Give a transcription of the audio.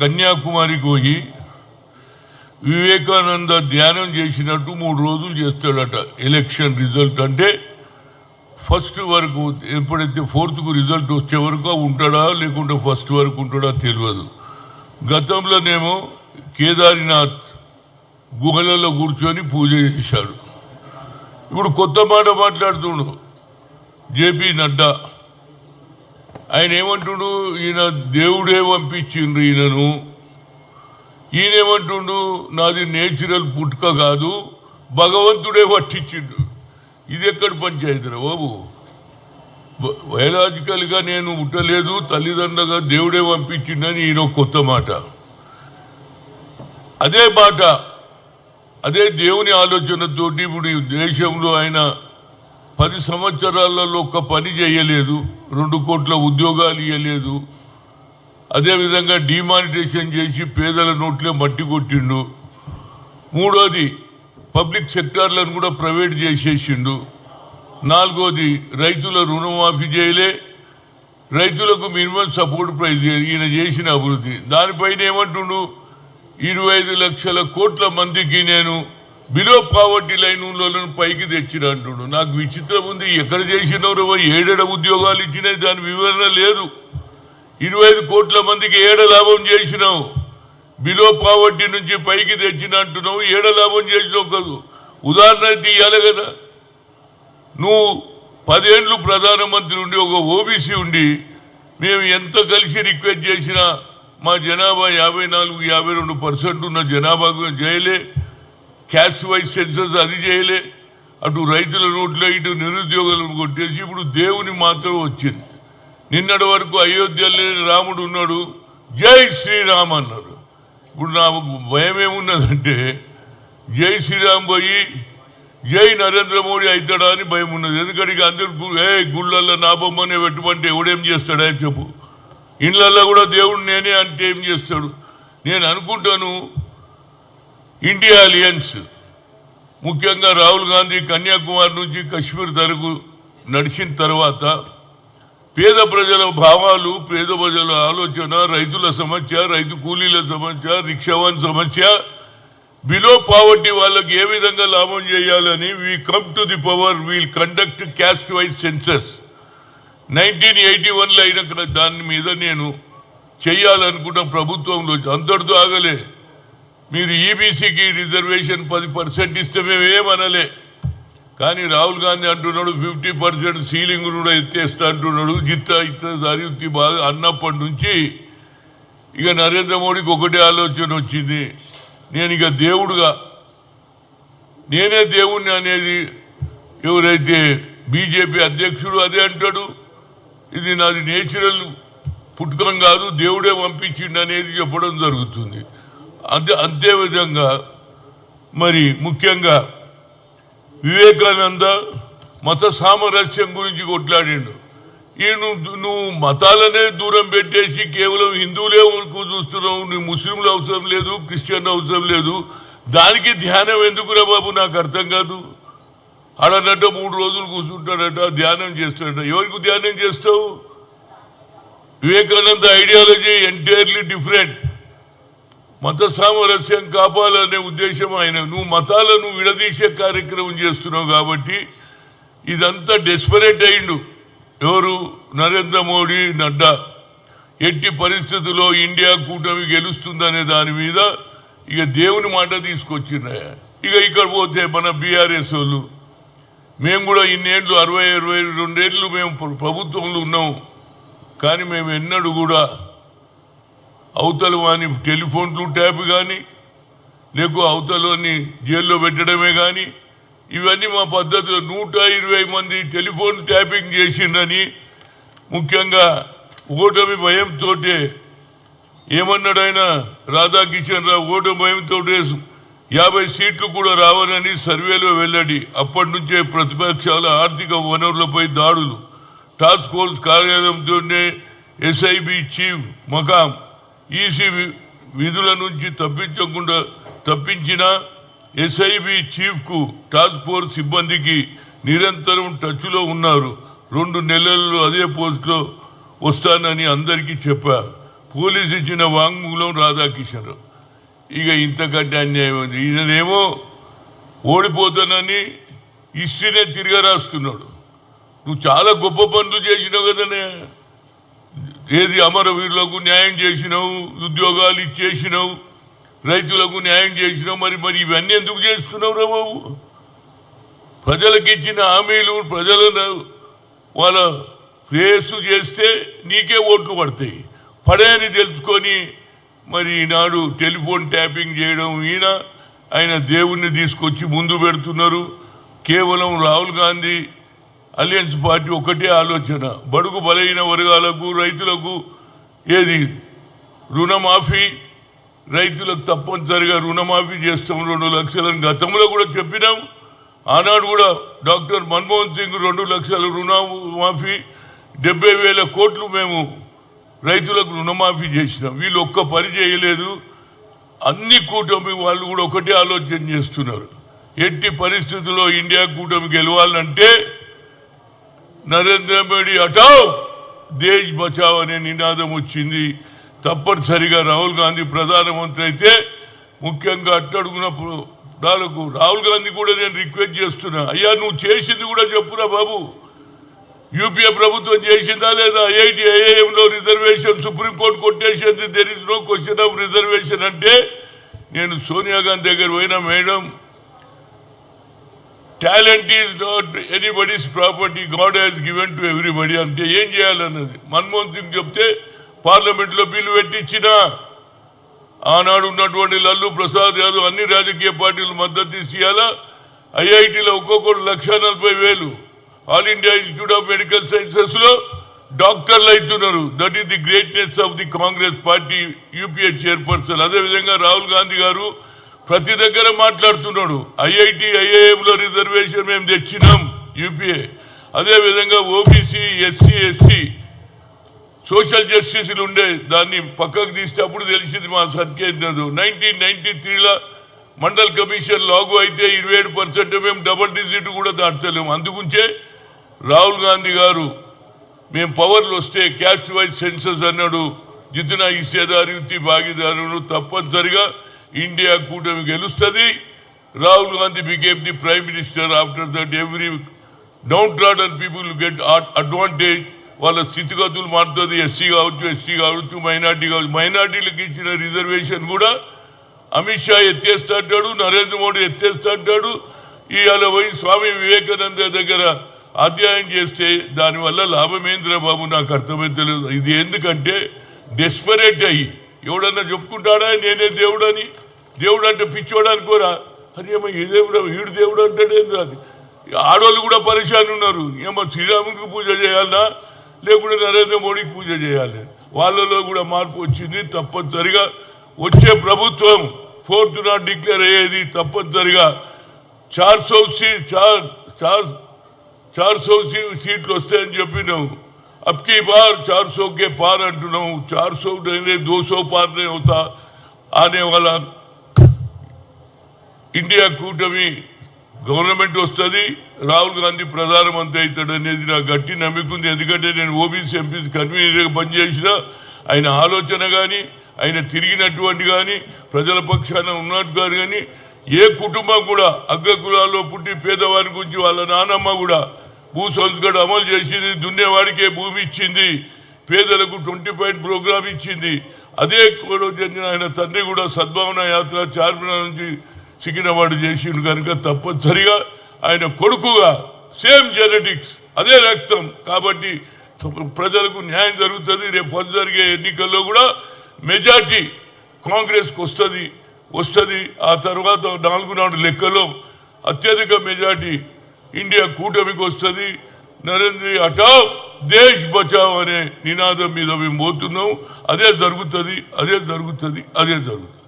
కన్యాకుమారికి పోయి వివేకానంద ధ్యానం చేసినట్టు మూడు రోజులు చేస్తాడట ఎలక్షన్ రిజల్ట్ అంటే. ఫస్ట్ వరకు ఎప్పుడైతే ఫోర్త్కు రిజల్ట్ వచ్చే వరకు ఉంటాడా లేకుంటే ఫస్ట్ వరకు ఉంటాడా తెలియదు. గతంలోనేమో కేదారినాథ్ గుహలలో కూర్చొని పూజ చేశాడు. ఇప్పుడు కొత్త మాట మాట్లాడుతుండు జేపీ నడ్డా. ఆయన ఏమంటుండు? ఈయన దేవుడే పంపించిండ్రు ఈయనను. ఈయనేమంటుండు? నాది నేచురల్ పుట్టుక కాదు భగవంతుడే పట్టించిండు. ఇది ఎక్కడ పంచాయతీరా బాబు? బయలాజికల్గా నేను పుట్టలేదు తల్లిదండ్రులుగా దేవుడే పంపించిండని ఈయన ఒక కొత్త మాట. అదే మాట అదే దేవుని ఆలోచనతోటి ఇప్పుడు ఈ దేశంలో ఆయన పది సంవత్సరాలలో ఒక్క పని చేయలేదు రెండు కోట్ల ఉద్యోగాలు ఇవ్వలేదు అదేవిధంగా డిమానిటేషన్ చేసి పేదల నోట్లే మట్టి కొట్టిండు. మూడోది పబ్లిక్ సెక్టార్లను కూడా ప్రైవేట్ చేసేసిండు. నాలుగోది రైతుల రుణమాఫీ చేయలే. రైతులకు మినిమం సపోర్ట్ ప్రైజ్ ఈయన చేసిన అభివృద్ధి. దానిపైన ఏమంటుండు? ఇరవై ఐదు లక్షల కోట్ల మందికి నేను బిలో పావర్టీ లైన్లను పైకి తెచ్చిన అంటుండు. నాకు విచిత్రం ఉంది. ఎక్కడ చేసినవరో ఏడేడ ఉద్యోగాలు ఇచ్చినాయి దాని వివరణ లేదు. ఇరవై ఐదు కోట్ల మందికి ఏడ లాభం చేసినావు? బిలో పావర్టీ నుంచి పైకి తెచ్చిన అంటున్నావు. ఏడ లాభం చేసినావు కాదు ఉదాహరణ తీయాలి ఇవ్వాలి కదా. నువ్వు పదేండ్లు ప్రధానమంత్రి ఉండి ఒక ఓబీసీ ఉండి మేము ఎంత కలిసి రిక్వెస్ట్ చేసినా మా జనాభా యాభై నాలుగు యాభై రెండు పర్సెంట్ ఉన్న జనాభాకు చేయలే క్యాస్ట్ వైజ్ సెన్సస్ అది చేయలే. అటు రైతుల నోట్లో ఇటు నిరుద్యోగులను కొట్టేసి ఇప్పుడు దేవుని మాత్రం వచ్చింది. నిన్నటి వరకు అయోధ్యలో రాముడు ఉన్నాడు. జై శ్రీరామ్ అన్నాడు. ఇప్పుడు నాకు భయం ఏమున్నదంటే జై శ్రీరామ్ పోయి జై నరేంద్ర మోడీ అవుతాడా అని భయం ఉన్నది. ఎందుకంటే ఇక అందరు ఏ గుళ్ళల్లో నా బొమ్మనే పెట్టుమంటే ఎవడేం చేస్తాడా అని చెప్పు. ఇళ్ళల్లో కూడా దేవుడు నేనే అంటే ఏం చేస్తాడు? నేను అనుకుంటాను ఇండియా అలియన్స్ ముఖ్యంగా రాహుల్ గాంధీ కన్యాకుమారి నుంచి కశ్మీర్ వరకు నడిచిన తర్వాత పేద ప్రజల భావాలు పేద ప్రజల ఆలోచన రైతుల సమస్య రైతు కూలీల సమస్య రిక్షావాన్ సమస్య బిలో పావర్టీ వాళ్ళకి ఏ విధంగా లాభం చేయాలని we come to the power we'll conduct caste wise census nineteen eighty వన్లో అయిన దాని మీద నేను చేయాలనుకున్న ప్రభుత్వంలో అంతటితో ఆగలే. మీరు ఈబీసీకి రిజర్వేషన్ పది పర్సెంట్ ఇస్తే మేమేమనలే. కానీ రాహుల్ గాంధీ అంటున్నాడు ఫిఫ్టీ పర్సెంట్ సీలింగ్ కూడా ఎత్తేస్తా అంటున్నాడు. జిత్తా ఇత్తారి బాగా అన్నప్పటి నుంచి ఇక నరేంద్ర మోడీకి ఒకటే ఆలోచన వచ్చింది. నేను ఇక దేవుడుగా నేనే దేవుణ్ణి అనేది ఎవరైతే బీజేపీ అధ్యక్షుడు అదే అంటాడు ఇది నాది నేచురల్ పుట్టుకం కాదు దేవుడే పంపించిండు అనేది చెప్పడం జరుగుతుంది. అదే అంతే విధంగా మరి ముఖ్యంగా వివేకానంద మత సామరస్యం గురించి కొట్లాడిండు. ఈ నువ్వు నువ్వు మతాలనే దూరం పెట్టేసి కేవలం హిందువులే వరకు చూస్తున్నావు నువ్వు ముస్లింలు అవసరం లేదు క్రిస్టియన్ అవసరం లేదు దానికి ధ్యానం ఎందుకురా బాబు నాకు అర్థం కాదు. ఆడనట మూడు రోజులు కూర్చుంటాడట ధ్యానం చేస్తాడట. ఎవరికి ధ్యానం చేస్తావు? వివేకానంద ఐడియాలజీ ఎంటైర్లీ డిఫరెంట్ మత సామరస్యం కాపాలనే ఉద్దేశం ఆయన. నువ్వు మతాలను విడదీసే కార్యక్రమం చేస్తున్నావు కాబట్టి ఇదంతా డెస్పరేట్ అయిండు. ఎవరు? నరేంద్ర మోడీ నడ్డా. ఎట్టి పరిస్థితుల్లో ఇండియా కూటమి గెలుస్తుందనే దాని మీద ఇక దేవుని మాట తీసుకొచ్చినాయ? ఇక ఇక్కడ పోతే మన బీఆర్ఎస్ వాళ్ళు. మేము కూడా ఇన్నేళ్ళు అరవై అరవై రెండేళ్ళు మేము ప్రభుత్వంలో ఉన్నాం. కానీ మేము ఎన్నడూ కూడా అవతల వాని టెలిఫోన్లు ట్యాప్ కానీ లేకు అవతలని జైల్లో పెట్టడమే కానీ ఇవన్నీ మా పద్ధతిలో నూట ఇరవై మంది టెలిఫోన్ ట్యాపింగ్ చేసిండ్రని ముఖ్యంగా ఓటమి భయంతో ఏమన్నాడు ఆయన రాధాకిషన్ రావు ఓటమి భయంతో యాభై సీట్లు కూడా రావాలని సర్వేలో వెల్లడి. అప్పటి నుంచే ప్రతిపక్షాల ఆర్థిక వనరులపై దాడులు. టాస్క్ ఫోర్స్ కార్యాలయంతోనే ఎస్ఐబి చీఫ్ మకాం ఈసీ విధుల నుంచి తప్పించకుండా తప్పించిన ఎస్ఐబి చీఫ్కు టాస్క్ ఫోర్స్ సిబ్బందికి నిరంతరం టచ్లో ఉన్నారు. రెండు నెలల్లో అదే పోస్టులో వస్తానని అందరికీ చెప్పా. పోలీస్ ఇచ్చిన వాంగ్మూలం రాధాకిషన్ ఇక ఇంతకంటే అన్యాయం ఉంది. ఈయననేమో ఓడిపోతానని హిస్టరీనే తిరగరాస్తున్నాడు. నువ్వు చాలా గొప్ప పనులు చేసినావు కదనే. ఏది అమరవీరులకు న్యాయం చేసినావు ఉద్యోగాలు ఇచ్చేసినావు రైతులకు న్యాయం చేసినావు మరి మరి ఇవన్నీ ఎందుకు చేస్తున్నావు రా బాబు? ప్రజలకు ఇచ్చిన హామీలు ప్రజలను వాళ్ళ ప్రేసు చేస్తే నీకే ఓట్లు పడతాయి. పడాయని తెలుసుకొని మరి ఈనాడు టెలిఫోన్ ట్యాపింగ్ చేయడం ఈయన ఆయన దేవుణ్ణి తీసుకొచ్చి ముందు పెడుతున్నారు. కేవలం రాహుల్ గాంధీ అలయన్స్ పార్టీ ఒకటే ఆలోచన. బడుగు బలైన వర్గాలకు రైతులకు ఏది? రుణమాఫీ? రైతులకు తప్పనిసరిగా రుణమాఫీ చేస్తాం. రెండు లక్షలని గతంలో కూడా చెప్పినాం. ఆనాడు కూడా డాక్టర్ మన్మోహన్ సింగ్ రెండు లక్షల రుణమాఫీ డెబ్బై వేల కోట్లు మేము రైతులకు రుణమాఫీ చేసినాం. వీళ్ళు ఒక్క పని చేయలేదు. అన్ని కూటమి వాళ్ళు కూడా ఒకటే ఆలోచన చేస్తున్నారు. ఎట్టి పరిస్థితుల్లో ఇండియా కూటమి గెలవాలంటే నరేంద్ర మోడీ అటో దేశ్ బచావ్ అనే నినాదం వచ్చింది. తప్పనిసరిగా రాహుల్ గాంధీ ప్రధానమంత్రి అయితే ముఖ్యంగా అట్టడుగున దాలకు రాహుల్ గాంధీ కూడా నేను రిక్వెస్ట్ చేస్తున్నా. అయ్యా నువ్వు చేసింది కూడా చెప్పురా బాబు. యూపీఏ ప్రభుత్వం చేసిందా లేదా? ఐఐటి ఐఐఎంలో రిజర్వేషన్ సుప్రీంకోర్టు కొట్టేసింది. There is no question of reservation అంటే నేను సోనియా గాంధీ దగ్గర పోయినా madam. Talent is not anybody's property god has given to everybody అంటే ఏం చేయాలన్నది? మన్మోహన్ సింగ్ చెప్తే పార్లమెంట్లో బిల్లు పెట్టించిన. ఆనాడు ఉన్నటువంటి లల్లు ప్రసాద్ యాదవ్ అన్ని రాజకీయ పార్టీలు మద్దతు ఇవ్వాలా ఐఐటీలో ఒక్కొక్కరు లక్ష నలభై వేలు. All India institute of medical సైన్సెస్లో డాక్టర్లు అవుతున్నారు. That is the greatness of the Congress party UPA chairperson. అదేవిధంగా రాహుల్ గాంధీ గారు ప్రతి దగ్గర మాట్లాడుతున్నాడు. ఐఐటి ఐఐఎంలో రిజర్వేషన్ మేము తెచ్చినాం యూపీఏ. అదేవిధంగా ఓబీసీ ఎస్సీ ఎస్టీ సోషల్ జస్టిస్లు ఉండే దాన్ని పక్కకు తీస్తే అప్పుడు తెలిసింది మా సంకేతం నైన్టీన్ నైన్టీ త్రీలో మండల్ కమిషన్ లాగు అయితే ఇరవై ఏడు పర్సెంట్ మేము డబల్ డిజిట్ కూడా దాటలేము. అందుకుంచే రాహుల్ గాంధీ గారు మేము పవర్లు వస్తే క్యాస్ట్ వైజ్ సెన్సస్ అన్నాడు. జిద్దున హిస్సేదారు యుక్తి భాగీదారులు తప్పనిసరిగా ఇండియా కూటమి గెలుస్తుంది. Rahul Gandhi became the prime minister after that every downtrodden people get advantage వాళ్ళ స్థితిగతులు మారుతుంది. ఎస్సీ కావచ్చు ఎస్సీ కావచ్చు మైనార్టీ కావచ్చు. మైనార్టీలకు ఇచ్చిన రిజర్వేషన్ కూడా అమిత్ షా ఎత్తేస్తా అంటాడు నరేంద్ర మోడీ ఎత్తేస్తా అంటాడు ఇవాళ పోయి స్వామి వివేకానంద దగ్గర అధ్యాయం చేస్తే దానివల్ల లాభమేంద్ర బాబు? నాకు అర్థమైతలేదు ఇది ఎందుకంటే డెస్పరేట్ అయ్యి ఎవడన్నా చెప్పుకుంటాడా? నేనే దేవుడని. దేవుడు అంటే పిచ్చోడు అనుకోరా అది ఏమో ఈ దేవుడు వీడు దేవుడు అంటాడేంద్ర అది ఆడవాళ్ళు కూడా పరిశాన్ ఉన్నారు ఏమో శ్రీరాముడికి పూజ చేయాలనా లేకుంటే నరేంద్ర మోడీకి పూజ చేయాలి వాళ్ళలో కూడా మార్పు వచ్చింది తప్పనిసరిగా వచ్చే ప్రభుత్వం ఫోర్త్ నాట్ డిక్లేర్ అయ్యేది తప్పనిసరిగా చార్ సౌ సీ చార్ చార్ చార్ సౌ సీ సీట్లు వస్తాయని చెప్పినావు అబ్కి బార్ చార్ सौ के पार అంటున్నావు చార్ सौ नहीं दो सौ पार नहीं होता आने वाला ఇండియా కూటమి గవర్నమెంట్ వస్తుంది రాహుల్ గాంధీ ప్రధానమంత్రి అవుతాడు అనేది నాకు గట్టి నమ్మికుంది ఎందుకంటే నేను ఓబీసీ ఎంపీసీ కన్వీనర్గా పనిచేసిన ఆయన ఆలోచన కానీ ఆయన తిరిగినటువంటి కానీ ప్రజల పక్షాన ఉన్నట్టు గారు కానీ ఏ కుటుంబం కూడా అగ్ర కులాల్లో పుట్టి పేదవారి గురించి వాళ్ళ నానమ్మ కూడా భూ సంస్కరణ అమలు చేసింది దున్నేవాడికే భూమి ఇచ్చింది పేదలకు ట్వంటీ ఫైవ్ ప్రోగ్రామ్ ఇచ్చింది. అదే కూడా చెందిన ఆయన తండ్రి కూడా సద్భావన యాత్ర చార్మినార్ నుంచి సికింద్రాబాద్ చేసిండు కనుక తప్పనిసరిగా ఆయన కొడుకుగా సేమ్ జెనెటిక్స్ అదే రక్తం. కాబట్టి ప్రజలకు న్యాయం జరుగుతుంది. రేపు జరిగే ఎన్నికల్లో కూడా మెజార్టీ కాంగ్రెస్కి వస్తుంది. వస్తుంది. ఆ తర్వాత నాలుగు నాలుగు లెక్కలో అత్యధిక మెజార్టీ ఇండియా కూటమికి వస్తుంది. నరేంద్ర అటావ్ దేశ్ బచావ్ అనే నినాదం మీద మేము పోతున్నాం. అదే జరుగుతుంది అదే జరుగుతుంది అదే జరుగుతుంది.